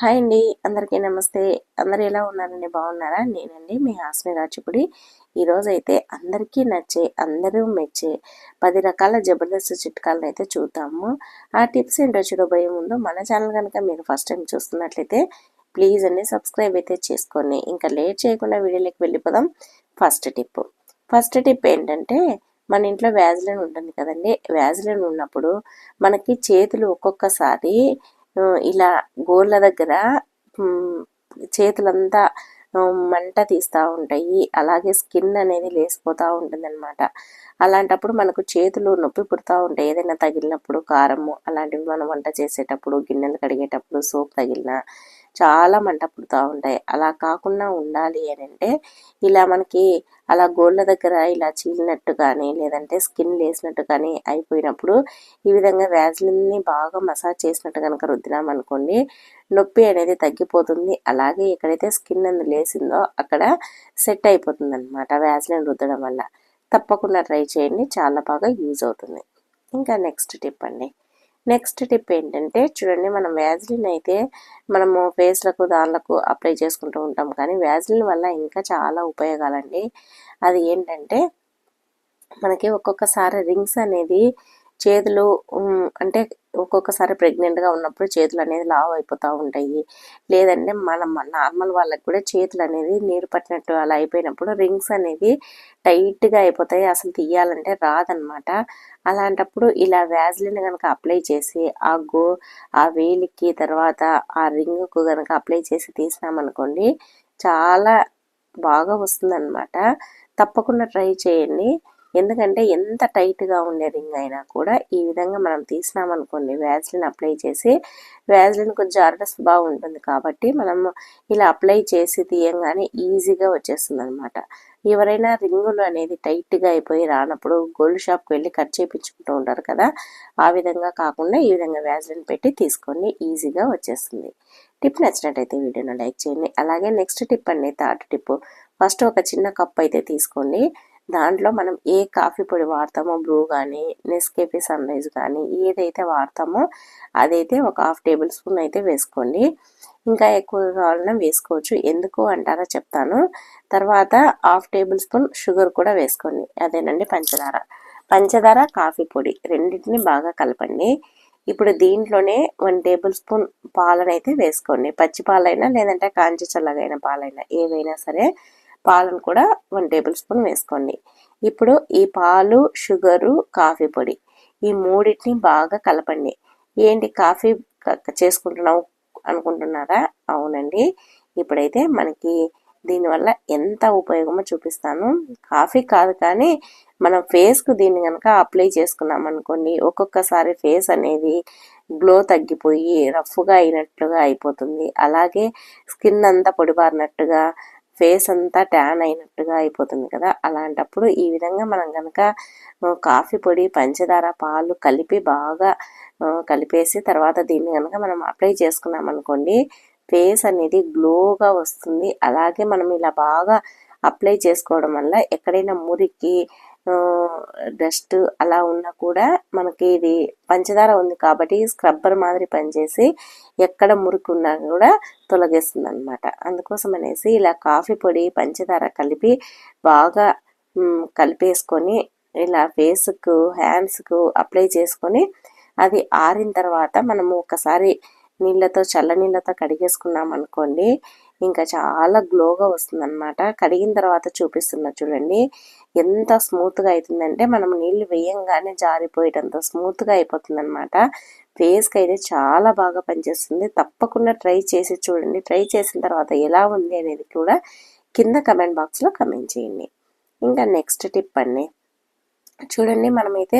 Hi అండి. అందరికీ నమస్తే. అందరు ఎలా ఉన్నారండి? బాగున్నారా? నేనండి మీ హాస్ని రాచుకుడి ఈరోజు అయితే అందరికీ నచ్చే అందరూ మెచ్చే పది రకాల జబర్దస్త్ చిట్కాలను అయితే చూద్దాము. ఆ టిప్స్ ఏంటో చూడబోయే ముందు మన ఛానల్ కనుక మీరు ఫస్ట్ టైం చూస్తున్నట్లయితే ప్లీజ్ అండి సబ్స్క్రైబ్ అయితే చేసుకోండి. ఇంకా లేట్ చేయకుండా వీడియోలోకి వెళ్ళిపోదాం. First tip. ఫస్ట్ టిప్ ఏంటంటే మన ఇంట్లో వ్యాజిలిన్ ఉంటుంది కదండి. వ్యాజిలిన్ ఉన్నప్పుడు మనకి చేతులు ఒక్కొక్కసారి ఇలా గోళ్ళ దగ్గర చేతులంతా మంట తీస్తూ ఉంటాయి. అలాగే స్కిన్ అనేది లేసిపోతూ ఉంటుంది అనమాట అలాంటప్పుడు మనకు చేతులు నొప్పి పుడతా ఉంటాయి. ఏదైనా తగిలినప్పుడు కారము అలాంటివి మనం వంట చేసేటప్పుడు గిన్నెలు కడిగేటప్పుడు సోప్ తగిలిన చాలా మంట పుడుతూ ఉంటాయి. అలా కాకుండా ఉండాలి అని అంటే ఇలా మనకి అలా గోళ్ళ దగ్గర ఇలా చీలినట్టు కానీ లేదంటే స్కిన్ లేసినట్టు కానీ అయిపోయినప్పుడు ఈ విధంగా వ్యాజ్లిన్ని బాగా మసాజ్ చేసినట్టు కనుక రుద్దినామనుకోండి నొప్పి అనేది తగ్గిపోతుంది. అలాగే ఎక్కడైతే స్కిన్ అందు లేసిందో అక్కడ సెట్ అయిపోతుంది అనమాట వ్యాజ్లిన్ రుద్దడం వల్ల. తప్పకుండా ట్రై చేయండి. చాలా బాగా యూజ్ అవుతుంది. ఇంకా నెక్స్ట్ టిప్ అండి. నెక్స్ట్ టిప్ ఏంటంటే చూడండి మనం వ్యాజిలిన్ అయితే మనము ఫేస్లకు దానిలకు అప్లై చేసుకుంటూ ఉంటాం. కానీ వ్యాజిలిన్ వల్ల ఇంకా చాలా ఉపయోగాలండి. అది ఏంటంటే మనకి ఒక్కొక్కసారి రింగ్స్ అనేది చేతులు అంటే ఒక్కొక్కసారి ప్రెగ్నెంట్గా ఉన్నప్పుడు చేతులు అనేది లావ్ అయిపోతూ ఉంటాయి. లేదంటే మనం నార్మల్ వాళ్ళకి కూడా చేతులు అనేది నీరు పట్టినట్టు అలా అయిపోయినప్పుడు రింగ్స్ అనేది టైట్గా అయిపోతాయి. అసలు తీయాలంటే రాదనమాట అలాంటప్పుడు ఇలా వ్యాజ్లిన్ కనుక అప్లై చేసి ఆ గో ఆ వేలికి తర్వాత ఆ రింగ్కు కనుక అప్లై చేసి తీసినామనుకోండి చాలా బాగా వస్తుందన్నమాట. తప్పకుండా ట్రై చేయండి. ఎందుకంటే ఎంత టైట్గా ఉండే రింగ్ అయినా కూడా ఈ విధంగా మనం తీసినామనుకోండి వ్యాజ్లిన్ అప్లై చేసి వ్యాజ్లిన్ కొంచెం అరట స్వభావం ఉంటుంది కాబట్టి మనం ఇలా అప్లై చేసి తీయంగానే ఈజీగా వచ్చేస్తుంది అనమాట ఎవరైనా రింగులు అనేది టైట్గా అయిపోయి రానప్పుడు గోల్డ్ షాప్కి వెళ్ళి కట్ చేయించుకుంటూ ఉంటారు కదా ఆ విధంగా కాకుండా ఈ విధంగా వ్యాజ్లిన్ పెట్టి తీసుకొని ఈజీగా వచ్చేస్తుంది. టిప్ నచ్చినట్టయితే వీడియోను లైక్ చేయండి. అలాగే నెక్స్ట్ టిప్ అండి థర్డ్ టిప్. ఫస్ట్ ఒక చిన్న కప్ అయితే తీసుకోండి. దాంట్లో మనం ఏ కాఫీ పొడి వాడతామో బ్రూ కానీ నెస్కేఫీ సన్ రైజ్ కానీ ఏదైతే వాడతామో అదైతే ఒక హాఫ్ టేబుల్ స్పూన్ అయితే వేసుకోండి. ఇంకా ఎక్కువ కావాలన్నా వేసుకోవచ్చు. ఎందుకు అంటారా చెప్తాను. తర్వాత హాఫ్ టేబుల్ స్పూన్ షుగర్ కూడా వేసుకోండి. అదేనండి పంచదార. పంచదార కాఫీ పొడి రెండింటిని బాగా కలపండి. ఇప్పుడు దీంట్లోనే వన్ టేబుల్ స్పూన్ పాలనైతే వేసుకోండి. పచ్చి పాలైనా లేదంటే కాంచి చల్లగైన పాలైనా ఏవైనా సరే పాలను కూడా వన్ టేబుల్ స్పూన్ వేసుకోండి. ఇప్పుడు ఈ పాలు షుగరు కాఫీ పొడి ఈ మూడింటిని బాగా కలపండి. ఏంటి కాఫీ చేసుకుంటున్నావు అనుకుంటున్నారా? అవునండి. ఇప్పుడైతే మనకి దీనివల్ల ఎంత ఉపయోగమో చూపిస్తాను. కాఫీ కాదు కానీ మనం ఫేస్కు దీన్ని కనుక అప్లై చేసుకున్నాం అనుకోండి ఒక్కొక్కసారి ఫేస్ అనేది గ్లో తగ్గిపోయి రఫ్గా అయినట్లుగా అయిపోతుంది. అలాగే స్కిన్ అంతా పొడిబారినట్టుగా ఫేస్ అంతా ట్యాన్ అయినట్టుగా అయిపోతుంది కదా. అలాంటప్పుడు ఈ విధంగా మనం కనుక కాఫీ పొడి పంచదార పాలు కలిపి బాగా కలిపేసి తర్వాత దీన్ని కనుక మనం అప్లై చేసుకున్నాం అనుకోండి ఫేస్ అనేది గ్లోగా వస్తుంది. అలాగే మనం ఇలా బాగా అప్లై చేసుకోవడం వల్ల ఎక్కడైనా మురికి డస్ట్ అలా ఉన్నా కూడా మనకి ఇది పంచదార ఉంది కాబట్టి స్క్రబ్బర్ మాదిరి పనిచేసి ఎక్కడ మురికి ఉన్నా కూడా తొలగిస్తుంది అనమాట అందుకోసం అనేసి ఇలా కాఫీ పొడి పంచదార కలిపి బాగా కలిపేసుకొని ఇలా ఫేస్కు హ్యాండ్స్కు అప్లై చేసుకొని అది ఆరిన తర్వాత మనము ఒకసారి నీళ్ళతో చల్ల నీళ్ళతో కడిగేసుకున్నాం అనుకోండి ఇంకా చాలా గ్లోగా వస్తుందన్నమాట. కడిగిన తర్వాత చూపిస్తున్నా చూడండి. ఎంత స్మూత్గా అవుతుందంటే మనం నీళ్ళు వేయంగానే జారిపోయేటంత స్మూత్గా అయిపోతుంది అనమాట ఫేస్కి అయితే చాలా బాగా పనిచేస్తుంది. తప్పకుండా ట్రై చేసి చూడండి. ట్రై చేసిన తర్వాత ఎలా ఉంది అనేది కూడా కింద కమెంట్ బాక్స్లో కమెంట్ చేయండి. ఇంకా నెక్స్ట్ టిప్ అండి. చూడండి మనమైతే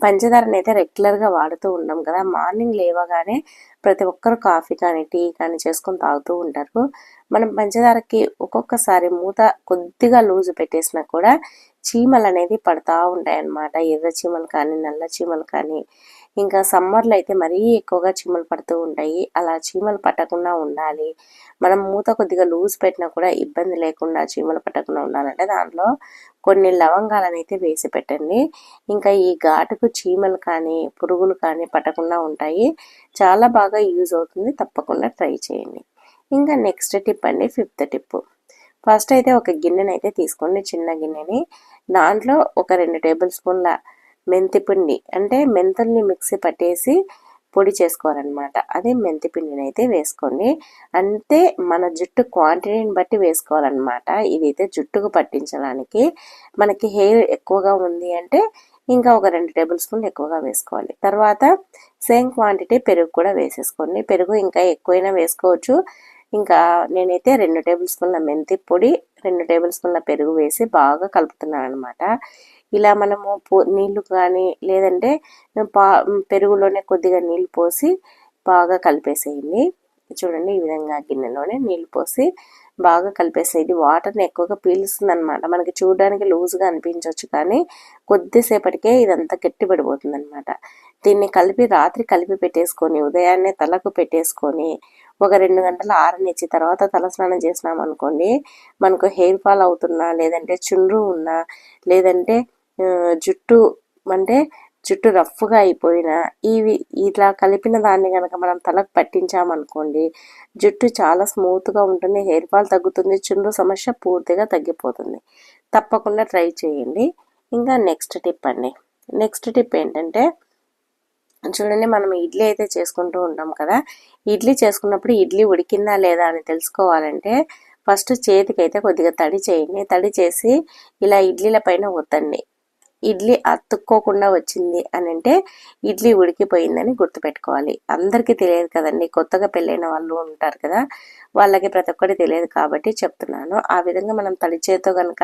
పంచదారని అయితే రెగ్యులర్గా వాడుతూ ఉంటాం కదా. మార్నింగ్ లేవగానే ప్రతి ఒక్కరు కాఫీ కానీ టీ కానీ చేసుకొని తాగుతూ ఉంటారు. మనం పంచదారకి ఒక్కొక్కసారి మూత కొద్దిగా లూజు పెట్టేసినా కూడా చీమలు అనేది పడతా ఉంటాయి అన్నమాట ఎర్ర చీమలు కానీ నల్ల చీమలు కానీ. ఇంకా సమ్మర్లో అయితే మరీ ఎక్కువగా చీమలు పడుతూ ఉంటాయి. అలా చీమలు పట్టకుండా ఉండాలి. మనం మూత కొద్దిగా లూజ్ పెట్టినా కూడా ఇబ్బంది లేకుండా చీమలు పట్టకుండా ఉండాలంటే దాంట్లో కొన్ని లవంగాలను అయితే వేసి పెట్టండి. ఇంకా ఈ ఘాటుకు చీమలు కానీ పురుగులు కానీ పట్టకుండా ఉంటాయి. చాలా బాగా యూజ్ అవుతుంది. తప్పకుండా ట్రై చేయండి. ఇంకా నెక్స్ట్ టిప్ అండి ఫిఫ్త్ టిప్ ఫస్ట్ అయితే ఒక గిన్నెని అయితే తీసుకోండి చిన్న గిన్నెని. దాంట్లో ఒక రెండు టేబుల్ స్పూన్ల మెంతి పిండి అంటే మెంతుల్ని మిక్సీ పట్టేసి పొడి చేసుకోవాలన్నమాట. అదే మెంతి పిండిని అయితే వేసుకోండి. అంటే మన జుట్టు క్వాంటిటీని బట్టి వేసుకోవాలన్నమాట. ఇదైతే జుట్టుకు పట్టించడానికి మనకి హెయిర్ ఎక్కువగా ఉంది అంటే ఇంకా ఒక రెండు టేబుల్ స్పూన్లు ఎక్కువగా వేసుకోవాలి. తర్వాత సేమ్ క్వాంటిటీ పెరుగు కూడా వేసేసుకోండి. పెరుగు ఇంకా ఎక్కువైనా వేసుకోవచ్చు. ఇంకా నేనైతే రెండు టేబుల్ స్పూన్ల మెంతి పొడి రెండు టేబుల్ స్పూన్ల పెరుగు వేసి బాగా కలుపుతున్నాను అనమాట ఇలా మనము పో నీళ్ళు కానీ లేదంటే పా పెరుగులోనే కొద్దిగా నీళ్ళు పోసి బాగా కలిపేసేయండి. చూడండి ఈ విధంగా గిన్నెలోనే నీళ్ళు పోసి బాగా కలిపేసేది వాటర్ని ఎక్కువగా పీలుస్తుంది అనమాట మనకి చూడడానికి లూజ్గా అనిపించవచ్చు కానీ కొద్దిసేపటికే ఇదంతా గట్టి పడిపోతుంది అనమాట దీన్ని కలిపి రాత్రి కలిపి పెట్టేసుకొని ఉదయాన్నే తలకు పెట్టేసుకొని ఒక రెండు గంటలు ఆరనిచ్చి తర్వాత తలస్నానం చేసినాం అనుకోండి మనకు హెయిర్ ఫాల్ అవుతున్నా లేదంటే చుండ్రు ఉన్నా లేదంటే జుట్టు అంటే జుట్టు రఫ్గా అయిపోయినా ఇవి ఇట్లా కలిపిన దాన్ని కనుక మనం తలకు పట్టించామనుకోండి జుట్టు చాలా స్మూత్గా ఉంటుంది హెయిర్ ఫాల్ తగ్గుతుంది చుండ్రు సమస్య పూర్తిగా తగ్గిపోతుంది. తప్పకుండా ట్రై చేయండి. ఇంకా నెక్స్ట్ టిప్ అండి. నెక్స్ట్ టిప్ ఏంటంటే చూడండి మనం ఇడ్లీ అయితే చేసుకుంటూ ఉంటాం కదా. ఇడ్లీ చేసుకున్నప్పుడు ఇడ్లీ ఉడికిందా లేదా అని తెలుసుకోవాలంటే ఫస్ట్ చేతికి అయితే కొద్దిగా తడి చేయండి. తడి చేసి ఇలా ఇడ్లీల పైన వద్దండి ఇడ్లీ అతుక్కోకుండా వచ్చింది అని అంటే ఇడ్లీ ఉడికిపోయిందని గుర్తుపెట్టుకోవాలి. అందరికీ తెలియదు కదండి. కొత్తగా పెళ్ళైన వాళ్ళు ఉంటారు కదా. వాళ్ళకి ప్రతి ఒక్కటి తెలియదు కాబట్టి చెప్తున్నాను. ఆ విధంగా మనం తడి చేతితో కనుక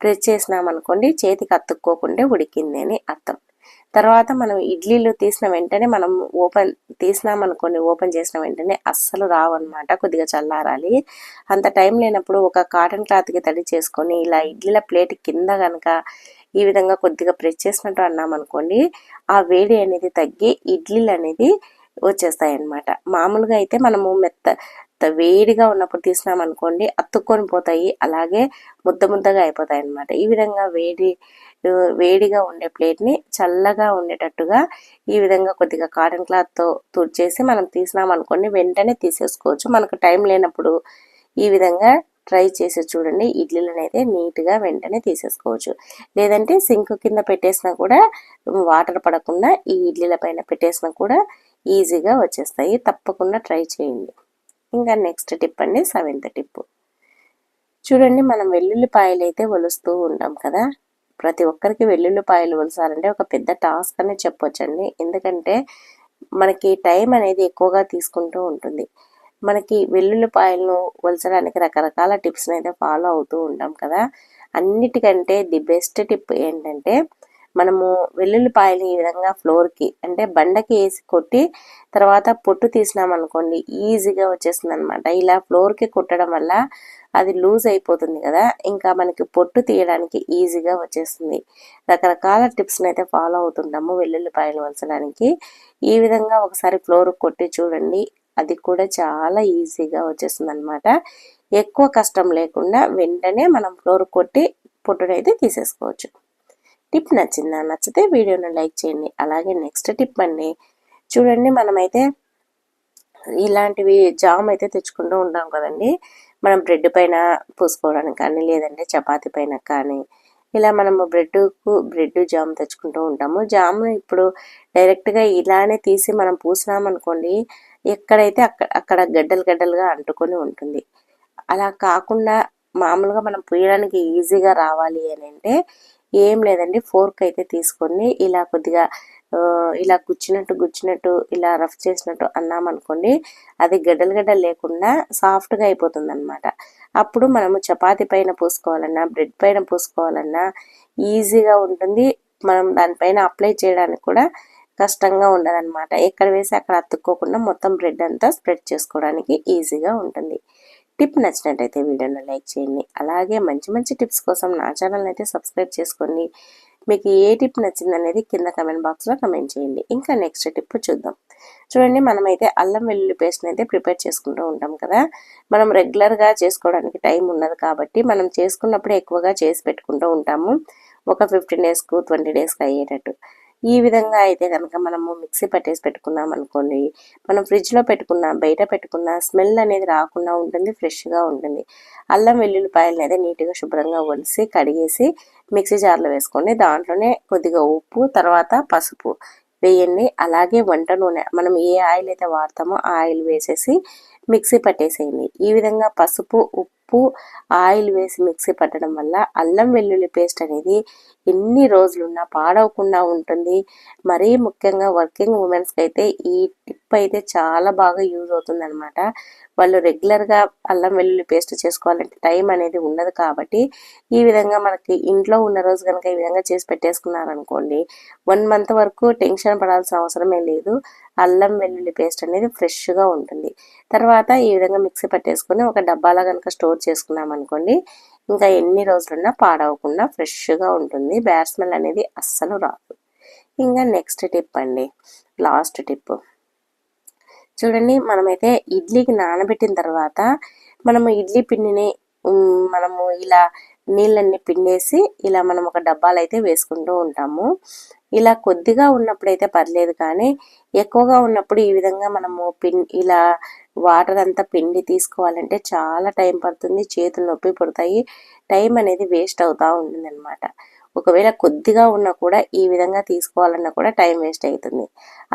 ప్రెస్ చేసినామనుకోండి చేతికి అతుక్కోకుండా ఉడికింది అని అర్థం. తర్వాత మనం ఇడ్లీలు తీసిన వెంటనే మనం ఓపెన్ తీసినామనుకోండి ఓపెన్ చేసిన వెంటనే అస్సలు రావన్నమాట కొద్దిగా చల్లారాలి. అంత టైం లేనప్పుడు ఒక కాటన్ క్లాత్కి తడి చేసుకొని ఇలా ఇడ్లీల ప్లేట్ కింద కనుక ఈ విధంగా కొద్దిగా ప్రెస్ చేసినట్టు అన్నామనుకోండి ఆ వేడి అనేది తగ్గి ఇడ్లీలు అనేది వచ్చేస్తాయి అన్నమాట మామూలుగా అయితే మనము మెత్త వేడిగా ఉన్నప్పుడు తీసినాం అనుకోండి అతుక్కొని పోతాయి అలాగే ముద్ద ముద్దగా అయిపోతాయి అన్నమాట. ఈ విధంగా వేడి వేడిగా ఉండే ప్లేట్ని చల్లగా ఉండేటట్టుగా ఈ విధంగా కొద్దిగా కాటన్ క్లాత్తో తుడిచేసి మనం తీసినాం అనుకోండి వెంటనే తీసేసుకోవచ్చు. మనకు టైం లేనప్పుడు ఈ విధంగా ట్రై చేసి చూడండి. ఇడ్లీలను అయితే నీట్గా వెంటనే తీసేసుకోవచ్చు. లేదంటే సింక్ కింద పెట్టేసినా కూడా వాటర్ పడకుండా ఈ ఇడ్లీల పైన పెట్టేసినా కూడా ఈజీగా వచ్చేస్తాయి. తప్పకుండా ట్రై చేయండి. ఇంకా నెక్స్ట్ టిప్ అండి సెవెంత్ టిప్ చూడండి మనం వెల్లుల్లిపాయలు అయితే ఒలుస్తూ ఉంటాం కదా. ప్రతి ఒక్కరికి వెల్లుల్లిపాయలు ఒలసాలంటే ఒక పెద్ద టాస్క్ అని చెప్పొచ్చండి. ఎందుకంటే మనకి టైం అనేది ఎక్కువగా తీసుకుంటూ ఉంటుంది. మనకి వెల్లుల్లిపాయలను వలచడానికి రకరకాల టిప్స్ని అయితే ఫాలో అవుతూ ఉంటాం కదా. అన్నిటికంటే ది బెస్ట్ టిప్ ఏంటంటే మనము వెల్లుల్లిపాయలు ఈ విధంగా ఫ్లోర్కి అంటే బండకి వేసి కొట్టి తర్వాత పొట్టు తీసినామనుకోండి ఈజీగా వచ్చేస్తుంది అనమాట ఇలా ఫ్లోర్కి కొట్టడం వల్ల అది లూజ్ అయిపోతుంది కదా ఇంకా మనకి పొట్టు తీయడానికి ఈజీగా వచ్చేస్తుంది. రకరకాల టిప్స్ని అయితే ఫాలో అవుతుంటాము వెల్లుల్లిపాయలు వలసడానికి. ఈ విధంగా ఒకసారి ఫ్లోర్ కొట్టి చూడండి అది కూడా చాలా ఈజీగా వచ్చేస్తుంది అనమాట ఎక్కువ కష్టం లేకుండా వెంటనే మనం ఫ్లోర్ కొట్టి పొట్టునైతే తీసేసుకోవచ్చు. టిప్ నచ్చిందా? నచ్చితే వీడియోని లైక్ చేయండి. అలాగే నెక్స్ట్ టిప్ అండి. చూడండి మనమైతే ఇలాంటివి జామ్ అయితే తెచ్చుకుంటూ ఉంటాం కదండి. మనం బ్రెడ్ పైన పూసుకోవడానికి కానీ లేదంటే చపాతీ పైన కానీ ఇలా మనము బ్రెడ్కు బ్రెడ్ జామ్ తెచ్చుకుంటూ ఉంటాము. జామ్ ఇప్పుడు డైరెక్ట్గా ఇలానే తీసి మనం పూసినామనుకోండి ఎక్కడైతే అక్కడ అక్కడ గడ్డలు గడ్డలుగా అంటుకొని ఉంటుంది. అలా కాకుండా మామూలుగా మనం పూయడానికి ఈజీగా రావాలి అని అంటే ఏం లేదండి. ఫోర్క్ అయితే తీసుకొని ఇలా కొద్దిగా ఇలా గుచ్చినట్టు గుచ్చినట్టు ఇలా రఫ్ చేసినట్టు అన్నామనుకోండి అది గడ్డలు గడ్డలు లేకుండా సాఫ్ట్గా అయిపోతుంది అనమాట అప్పుడు మనము చపాతి పైన పూసుకోవాలన్నా బ్రెడ్ పైన పూసుకోవాలన్నా ఈజీగా ఉంటుంది. మనం దానిపైన అప్లై చేయడానికి కూడా కష్టంగా ఉండదన్నమాట. ఎక్కడ వేసి అక్కడ అతుక్కోకుండా మొత్తం బ్రెడ్ అంతా స్ప్రెడ్ చేసుకోవడానికి ఈజీగా ఉంటుంది. టిప్ నచ్చినట్టయితే వీడియోను లైక్ చేయండి. అలాగే మంచి మంచి టిప్స్ కోసం నా ఛానల్ని అయితే సబ్స్క్రైబ్ చేసుకోండి. మీకు ఏ టిప్ నచ్చింది అనేది కింద కమెంట్ బాక్స్లో కమెంట్ చేయండి. ఇంకా నెక్స్ట్ టిప్ చూద్దాం. చూడండి మనమైతే అల్లం వెల్లుల్లి పేస్ట్ని అయితే ప్రిపేర్ చేసుకుంటూ ఉంటాం కదా. మనం రెగ్యులర్గా చేసుకోవడానికి టైం ఉన్నది కాబట్టి మనం చేసుకున్నప్పుడే ఎక్కువగా చేసి పెట్టుకుంటూ ఉంటాము. ఒక ఫిఫ్టీన్ డేస్కు ట్వంటీ డేస్కి అయ్యేటట్టు. ఈ విధంగా అయితే కనుక మనము మిక్సీ పట్టేసి పెట్టుకున్నాం అనుకోండి మనం ఫ్రిడ్జ్లో పెట్టుకున్న బయట పెట్టుకున్న స్మెల్ అనేది రాకుండా ఉంటుంది ఫ్రెష్గా ఉంటుంది. అల్లం వెల్లుల్లిపాయలని అయితే నీట్గా శుభ్రంగా ఒలిసి కడిగేసి మిక్సీ జార్లో వేసుకోండి. దాంట్లోనే కొద్దిగా ఉప్పు తర్వాత పసుపు వేయండి అలాగే వంట నూనె. మనం ఏ ఆయిల్ అయితే వాడతామో ఆ ఆయిల్ వేసేసి మిక్సీ పట్టేసేయండి. ఈ విధంగా పసుపు ఉప్పు ఆయిల్ వేసి మిక్సీ పట్టడం వల్ల అల్లం వెల్లుల్లి పేస్ట్ అనేది ఎన్ని రోజులున్నా పాడవకుండా ఉంటుంది. మరీ ముఖ్యంగా వర్కింగ్ ఉమెన్స్కి అయితే ఈ టిప్ అయితే చాలా బాగా యూజ్ అవుతుంది అనమాట వాళ్ళు రెగ్యులర్గా అల్లం వెల్లుల్లి పేస్ట్ చేసుకోవాలంటే టైం అనేది ఉండదు కాబట్టి ఈ విధంగా మనకి ఇంట్లో ఉన్న రోజు కనుక ఈ విధంగా చేసి పెట్టేసుకున్నారనుకోండి వన్ మంత్ వరకు టెన్షన్ పడాల్సిన అవసరమే లేదు. అల్లం వెల్లుల్లి పేస్ట్ అనేది ఫ్రెష్గా ఉంటుంది. తర్వాత ఈ విధంగా మిక్సీ పట్టేసుకొని ఒక డబ్బాలో కనుక స్టోర్ చేసుకున్నాం అనుకోండి ఇంకా ఎన్ని రోజులున్నా పాడవకుండా ఫ్రెష్గా ఉంటుంది. బ్యాడ్ స్మెల్ అనేది అస్సలు రాదు. ఇంకా నెక్స్ట్ టిప్ అండి. Last tip. చూడండి మనమైతే ఇడ్లీకి నానబెట్టిన తర్వాత మనము ఇడ్లీ పిండిని మనము ఇలా నీళ్ళన్ని పిండేసి ఇలా మనం ఒక డబ్బాలు అయితే వేసుకుంటూ ఉంటాము. ఇలా కొద్దిగా ఉన్నప్పుడు అయితే పర్లేదు కానీ ఎక్కువగా ఉన్నప్పుడు ఈ విధంగా మనము పిన్ ఇలా వాటర్ అంతా పిండి తీసుకోవాలంటే చాలా టైం పడుతుంది చేతులు నొప్పి పుడతాయి టైం అనేది వేస్ట్ అవుతూ ఉంటుంది అనమాట ఒకవేళ కొద్దిగా ఉన్నా కూడా ఈ విధంగా తీసుకోవాలన్నా కూడా టైం వేస్ట్ అవుతుంది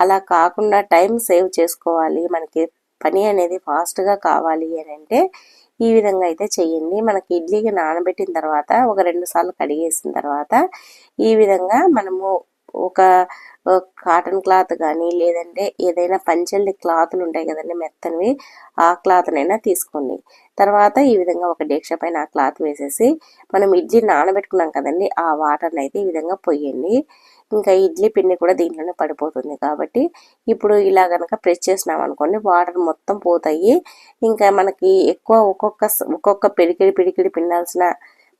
అలా కాకుండా టైం సేవ్ చేసుకోవాలి. మనకి పని అనేది ఫాస్ట్గా కావాలి అని అంటే ఈ విధంగా అయితే చేయండి. మనకి ఇడ్లీకి నానబెట్టిన తర్వాత ఒక రెండు సార్లు కడిగేసిన తర్వాత ఈ విధంగా మనము ఒక కాటన్ క్లాత్ కానీ లేదంటే ఏదైనా పంచెల్లి క్లాత్లు ఉంటాయి కదండి మెత్తనివి ఆ క్లాత్నైనా తీసుకోండి. తర్వాత ఈ విధంగా ఒక డేక్ష పైన ఆ క్లాత్ వేసేసి మనం ఇడ్లీ నానబెట్టుకున్నాం కదండి ఆ వాటర్ని అయితే ఈ విధంగా పొయ్యండి. ఇంకా ఇడ్లీ పిండి కూడా దీంట్లోనే పడిపోతుంది కాబట్టి ఇప్పుడు ఇలా కనుక ప్రెస్ చేసినాం అనుకోండి వాటర్ మొత్తం పోతాయి. ఇంకా మనకి ఎక్కువ ఒక్కొక్క ఒక్కొక్క పిడికిడి పిడికిడి పిండాల్సిన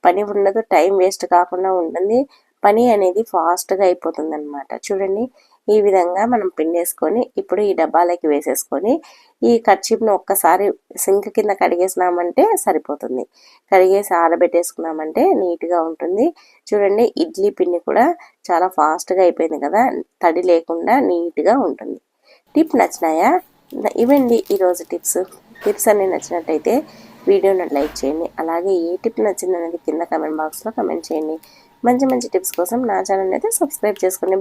పని ఉండదు టైం వేస్ట్ కాకుండా ఉంటుంది. పని అనేది ఫాస్ట్గా అయిపోతుంది అనమాట చూడండి ఈ విధంగా మనం పిండేసుకొని ఇప్పుడు ఈ డబ్బాలకి వేసేసుకొని ఈ కర్చీప్ను ఒక్కసారి సింక్ కింద కడిగేసినామంటే సరిపోతుంది. కడిగేసి ఆరబెట్టేసుకున్నామంటే నీట్గా ఉంటుంది. చూడండి ఇడ్లీ పిండి కూడా చాలా ఫాస్ట్గా అయిపోయింది కదా తడి లేకుండా నీట్గా ఉంటుంది. టిప్ నచ్చినాయా? ఇవండి ఈరోజు టిప్స్. టిప్స్ అన్నీ నచ్చినట్టయితే వీడియోని లైక్ చేయండి. అలాగే ఏ టిప్ నచ్చింది అనేది కింద కమెంట్ బాక్స్లో కమెంట్ చేయండి. మంచి మంచి టిప్స్ కోసం నా ఛానల్ అయితే సబ్స్క్రైబ్ చేసుకోండి.